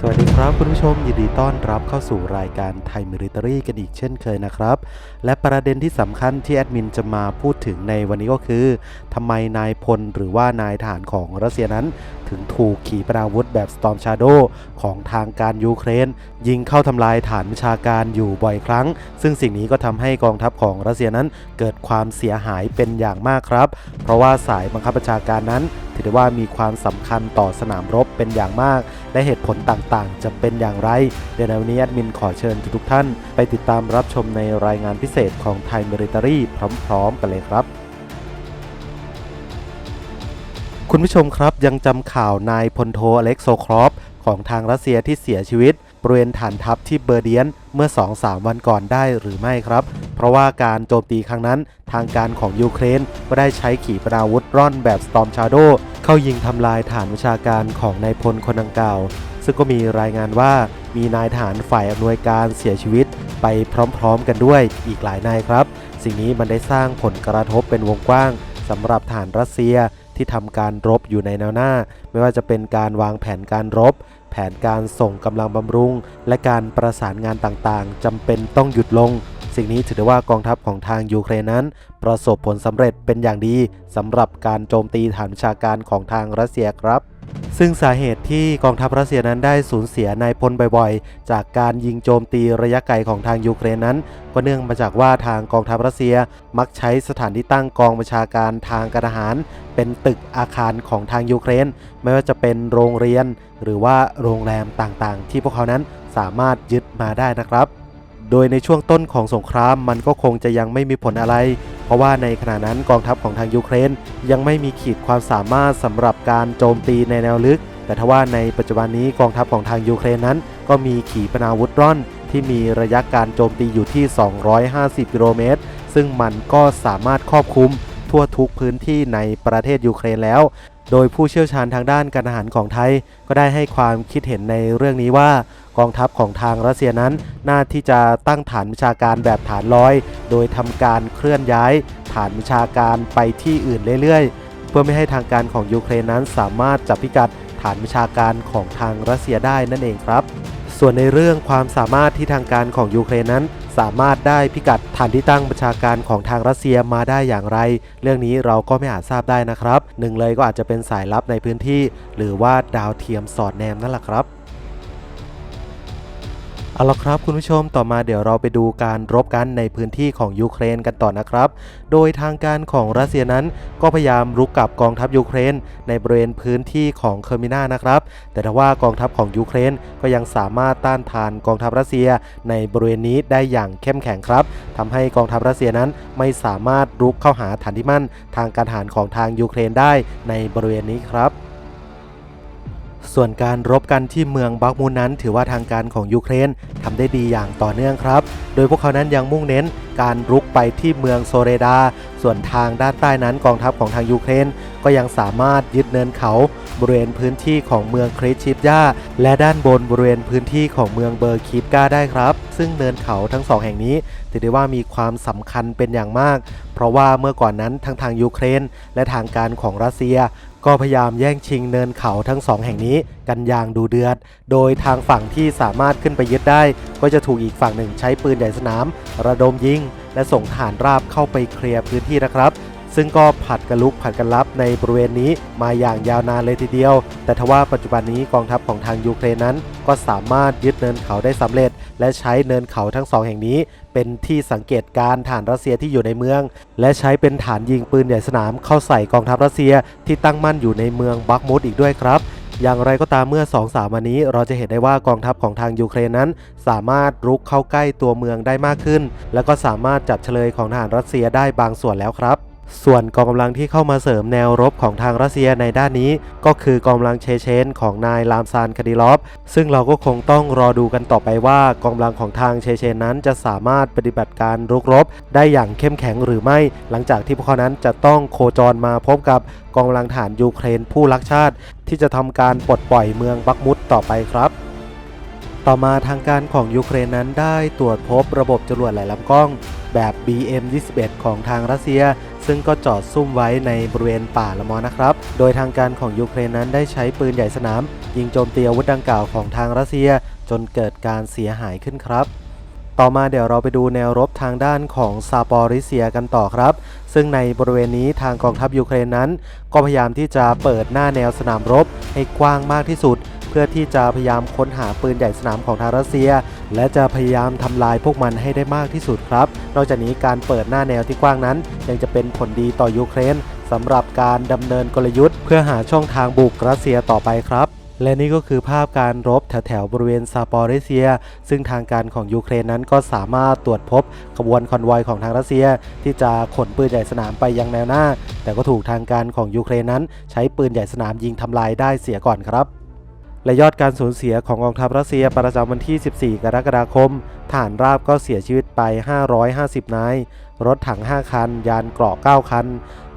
สวัสดีครับคุณผู้ชมยินดีต้อนรับเข้าสู่รายการไทยมิลิเตอรี่กันอีกเช่นเคยนะครับ และประเด็นที่สำคัญที่แอดมินจะมาพูดถึงในวันนี้ก็คือทำไมนายพลหรือว่านายทหารของรัสเซียนั้นถึงถูกขีปนาวุธแบบ Storm Shadow ของทางการยูเครน ยิงเข้าทำลายฐานวิชาการอยู่บ่อยครั้ง ซึ่งสิ่งนี้ก็ทำให้กองทัพของรัสเซียนั้นเกิดความเสียหายเป็นอย่างมากครับ เพราะว่าสายบังคับบัญชาการนั้นถือได้ว่ามีความสำคัญต่อสนามรบเป็นอย่างมาก และเหตุผลต่างๆ จะเป็นอย่างไร เดี๋ยวในวันนี้แอดมินขอเชิญทุกท่าน ไปติดตามรับชมในรายงานพิเศษของไทยมิลิตารีพร้อม ๆ กันเลยครับ คุณผู้ชมครับยังจำข่าวนายพลโทอเล็กโซครอฟของทางรัสเซียที่เสียชีวิตบริเวณฐานทัพที่เบอร์เดียนเมื่อ 2-3 วันก่อนได้หรือไม่ครับ เพราะว่าการโจมตีครั้งนั้น ทางการของยูเครนก็ได้ใช้ขีปนาวุธร่อนแบบ Storm Shadow เข้ายิงทำลายฐานวิชาการของนายพลคนดังกล่าว ซึ่งก็มีรายงานว่ามีนายทหารฝ่ายอำนวยการเสียชีวิตไปพร้อมๆกันด้วยอีกหลายนายครับ สิ่งนี้มันได้สร้างผลกระทบเป็นวงกว้างสำหรับฐานรัสเซีย ที่ทำการรบอยู่ในแนวหน้า ไม่ว่าจะเป็นการวางแผนการรบ แผนการส่งกำลังบำรุง และการประสานงานต่างๆจำเป็นต้องหยุดลง สิ่งนี้ถือได้ว่ากองทัพของทางยูเครนนั้น ประสบผลสำเร็จเป็นอย่างดีสำหรับการโจมตีฐานวิชาการของทางรัสเซียครับซึ่งสาเหตุที่กองทัพรัสเซียนั้นได้สูญเสียนายพลบ่อยๆ จากการยิงโจมตีระยะไกลของทางยูเครนนั้น ก็เนื่องมาจากว่าทางกองทัพรัสเซียมักใช้สถานที่ตั้งกองบัญชาการทางการทหาร เป็นตึกอาคารของทางยูเครน ไม่ว่าจะเป็นโรงเรียน หรือว่าโรงแรมต่างๆ ที่พวกเขานั้นสามารถยึดมาได้นะครับ โดยในช่วงต้นของสงครามมันก็คงจะยังไม่มีผลอะไร เพราะว่าในขณะนั้นกองทัพของทางยูเครน ยังไม่มีขีดความสามารถสำหรับการโจมตีในแนวลึก แต่ทว่าในปัจจุบันนี้กองทัพของทางยูเครนนั้น ก็มีขีปนาวุธร่อน ที่มีระยะการโจมตีอยู่ที่ 250 กิโลเมตร ซึ่งมันก็สามารถครอบคลุมทั่วทุกพื้นที่ในประเทศยูเครนแล้ว โดยผู้เชี่ยวชาญทางด้านการทหารของไทย ก็ได้ให้ความคิดเห็นในเรื่องนี้ว่า กองทัพของทางรัสเซียนั้น น่าที่จะตั้งฐานวิชาการแบบฐานลอย โดยทำการเคลื่อนย้าย ฐานวิชาการไปที่อื่นเรื่อยๆ เพื่อไม่ให้ทางการของยูเครนนั้นสามารถจับพิกัดฐานวิชาการของทางรัสเซียได้นั่นเองครับ ส่วนในเรื่องความสามารถที่ทางการของยูเครนนั้น สามารถได้พิกัดฐานที่ตั้งบัญชาการของทางรัสเซียมาได้อย่างไร เรื่องนี้เราก็ไม่อาจทราบได้นะครับ หนึ่งเลยก็อาจจะเป็นสายลับในพื้นที่ หรือว่าดาวเทียมสอดแนมนั่นแหละครับ เอาละครับคุณผู้ชมต่อมาเดี๋ยวเราไปดูการรบกันในพื้นที่ของยูเครนกันต่อนะครับ โดยทางการของรัสเซียนั้นก็พยายามรุกกับกองทัพยูเครน ในบริเวณพื้นที่ของเคอร์มินานะครับ แต่ทว่ากองทัพของยูเครนก็ยังสามารถต้านทานกองทัพรัสเซีย ในบริเวณนี้ได้อย่างเข้มแข็งครับทำให้กองทัพรัสเซียนั้นไม่สามารถรุกเข้าหาฐานที่มั่น ทางการทหารของทางยูเครนได้ในบริเวณนี้ครับ ส่วนการรบกันที่เมืองบักมูนนั้น ถือว่าทางการของยูเครนทำได้ดีอย่างต่อเนื่องครับ โดยพวกเขานั้นยังมุ่งเน้นการรุกไปที่เมืองโซเรดา ส่วนทางด้านใต้นั้นกองทัพของทางยูเครน ก็ยังสามารถยึดเนินเขา บริเวณพื้นที่ของเมืองคริชิปยาและด้านบนบริเวณพื้นที่ของเมืองเบอร์คิปกาได้ครับ ซึ่งเนินเขาทั้งสองแห่งนี้ถือได้ว่ามีความสำคัญเป็นอย่างมาก เพราะว่าเมื่อก่อนนั้นทั้งทางยูเครน และทางการของรัสเซีย ก็พยายามแย่งชิงเนินเขาทั้งสองแห่งนี้กันอย่างดูเดือด โดยทางฝั่งที่สามารถขึ้นไปยึดได้ ก็จะถูกอีกฝั่งหนึ่งใช้ปืนใหญ่สนาม ระดมยิง และส่งฐานราบเข้าไปเคลียร์พื้นที่นะครับ ซึ่งก็ผัดกันลุกผัดกันรับในบริเวณนี้มาอย่างยาวนานเลยทีเดียว แต่ทว่าปัจจุบันนี้กองทัพของทางยูเครนนั้น ก็สามารถยึดเนินเขาได้สำเร็จ และใช้เนินเขาทั้งสองแห่งนี้ เป็นที่สังเกตการณ์ฐานรัสเซียที่อยู่ในเมือง และใช้เป็นฐานยิงปืนใหญ่สนามเข้าใส่กองทัพรัสเซียที่ตั้งมั่นอยู่ในเมืองบักมุดอีกด้วยครับอย่างไรก็ตามเมื่อ2-3วันนี้ เราจะเห็นได้ว่ากองทัพของทางยูเครนนั้น สามารถรุกเข้าใกล้ตัวเมืองได้มากขึ้น แล้วก็สามารถจับเฉลยของทหารรัสเซียได้บางส่วนแล้วครับ ส่วนกองกำลังที่เข้ามาเสริมแนวรบของทางรัสเซียในด้านนี้ ก็คือกองกำลังเชเชนของนายลามซานคาดิลอฟ ซึ่งเราก็คงต้องรอดูกันต่อไปว่ากองกำลังของทางเชเชนนั้นจะสามารถปฏิบัติการรุกรบ ได้อย่างเข้มแข็งหรือไม่ หลังจากที่พวกเขานั้นจะต้องโคจรมาพบกับกองกำลังฐานยูเครนผู้รักชาติ ที่จะทำการปลดปล่อยเมืองบักมุดต่อไปครับต่อมาทางการของยูเครนนั้นได้ตรวจพบระบบจรวดหลายลำกล้อง แบบบ BM-21 ของทางรัสเซีย ซึ่งก็จอดซุ่มไว้ในบริเวณป่าละมอนะครับ โดยทางการของยูเครนนั้นได้ใช้ปืนใหญ่สนาม ยิงโจมตีอาวุธดังกล่าวของทางรัสเซีย จนเกิดการเสียหายขึ้นครับ ต่อมาเดี๋ยวเราไปดูแนวรบทางด้านของซาปอริเซียกันต่อครับ ซึ่งในบริเวณนี้ทางกองทัพยูเครนนั้น ก็พยายามที่จะเปิดหน้าแนวสนามรบให้กว้างมากที่สุด เพื่อที่จะพยายามค้นหาปืนใหญ่สนามของทางรัสเซีย และจะพยายามทำลายพวกมันให้ได้มากที่สุดครับ นอกจากนี้การเปิดหน้าแนวที่กว้างนั้น ยังจะเป็นผลดีต่อยูเครนสำหรับการดำเนินกลยุทธ์ เพื่อหาช่องทางบุกรัสเซียต่อไปครับ และนี่ก็คือภาพการรบแถวๆบริเวณซาปอริเซีย ซึ่งทางการของยูเครนนั้นก็สามารถตรวจพบขบวนคอนวอยของทางรัสเซีย ที่จะขนปืนใหญ่สนามไปยังแนวหน้า แต่ก็ถูกทางการของยูเครนนั้น ใช้ปืนใหญ่สนามยิงทำลายได้เสียก่อนครับและยอดการสูญเสียของกองทัพรัสเซียประจำวันที่ 14 กรกฎาคม ฐานราบก็เสียชีวิตไป 550 นาย รถถัง 5 คัน ยานเกราะ 9 คัน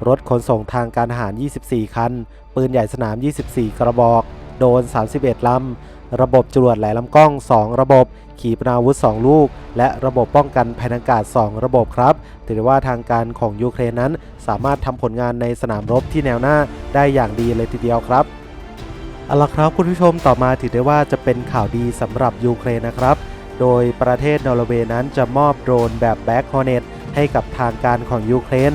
รถขนส่งทางการทหาร 24 คัน ปืนใหญ่สนาม 24 กระบอก โดรน31 ลำ ระบบจรวดหลมลำกล้อง 2 ระบบ ขีปนาวุธ 2 ลูก และระบบป้องกันภัยทางอากาศ 2 ระบบครับถือว่าทางการของยูเครนนั้น สามารถทำผลงานในสนามรบที่แนวหน้าได้อย่างดีเลยทีเดียวครับเอาละครับคุณผู้ชมต่อมาถือได้ว่าจะเป็นข่าวดีสำหรับยูเครนนะครับ โดยประเทศนอร์เวย์นั้นจะมอบโดรนแบบแบ็คฮอร์เนตให้กับทางการของยูเครน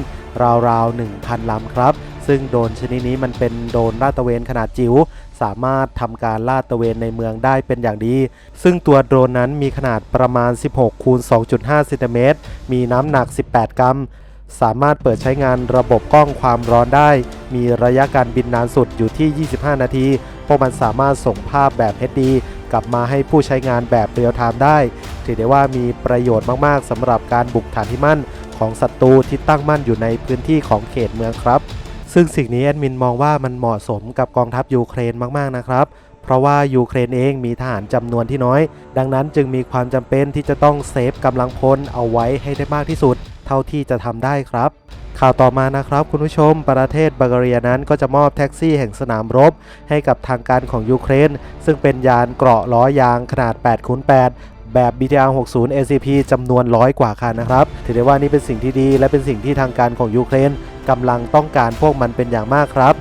ราวๆ 1,000 ลำครับ ซึ่งโดรนชนิดนี้มันเป็นโดรนลาดตระเวนขนาดจิ๋วสามารถทำการลาดตระเวนในเมืองได้เป็นอย่างดี ซึ่งตัวโดรนนั้นมีขนาดประมาณ 16 คูณ 2.5เซนติเมตร มีน้ำหนัก 18 กรัม สามารถเปิดใช้งานระบบกล้องความร้อนได้ มีระยะการบินนานสุดอยู่ที่ 25 นาที พวกมันสามารถส่งภาพแบบ HD กลับมาให้ผู้ใช้งานแบบเรียลไทม์ได้ ถือได้ว่ามีประโยชน์มาก ๆสำหรับการบุกฐานที่มั่นของศัตรูที่ตั้งมั่นอยู่ในพื้นที่ของเขตเมืองครับ ซึ่งสิ่งนี้แอดมินมองว่ามันเหมาะสมกับกองทัพยูเครนมากๆนะครับ เพราะว่ายูเครนเองมีทหารจำนวนที่น้อย ดังนั้นจึงมีความจำเป็นที่จะต้องเซฟกำลังพลเอาไว้ให้ได้มากที่สุด เท่าที่จะทำได้ครับ ข่าวต่อมานะครับ คุณผู้ชม ประเทศบัลแกเรียนั้นก็จะมอบแท็กซี่แห่งสนามรบ ให้กับทางการของยูเครน ซึ่งเป็นยานเกราะล้อยางขนาด8คูณ8แบบ BTR 60 ACP จำนวนร้อยกว่าคันนะครับ ถือได้ว่านี่เป็นสิ่งที่ดีและเป็นสิ่งที่ทางการของยูเครน กำลังต้องการพวกมันเป็นอย่างมากครับ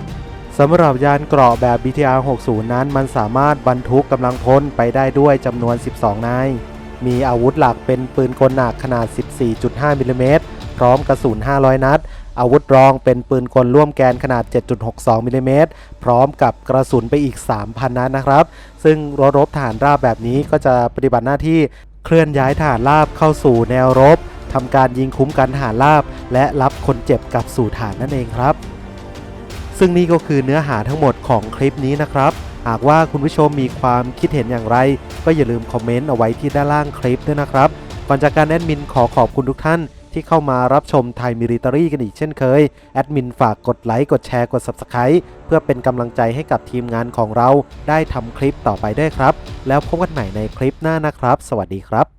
สำหรับยานเกราะแบบ BTR 60 นั้นมันสามารถบรรทุกกำลังพลไปได้ด้วยจำนวน 12 นาย มีอาวุธหลักเป็นปืนกลหนักขนาด 14.5มิลลิเมตรพร้อมกระสุน 500 นัด อาวุธรองเป็นปืนกลร่วมแกนขนาด 7.62มิลลิเมตรพร้อมกับกระสุนไปอีก 3,000 นัดนะครับ ซึ่งรถรบฐานราบแบบนี้ก็จะปฏิบัติหน้าที่เคลื่อนย้ายฐานราบเข้าสู่แนวรบ ทำการยิงคุ้มกันฐานราบ และรับคนเจ็บกลับสู่ฐานนั่นเองครับ ซึ่งนี่ก็คือเนื้อหาทั้งหมดของคลิปนี้นะครับ หากว่าคุณผู้ชมมีความคิดเห็นอย่างไร ก็อย่าลืมคอมเมนต์เอาไว้ที่ด้านล่างคลิปด้วยนะครับ ก่อนจากการแอดมินขอขอบคุณทุกท่านที่เข้ามารับชมไทยมิริตารีกันอีกเช่นเคย แอดมินฝากกดไลค์ กดแชร์ กด Subscribe เพื่อเป็นกำลังใจให้กับทีมงานของเราได้ทำคลิปต่อไปด้วยครับ แล้วพบกันใหม่ในคลิปหน้านะครับ สวัสดีครับ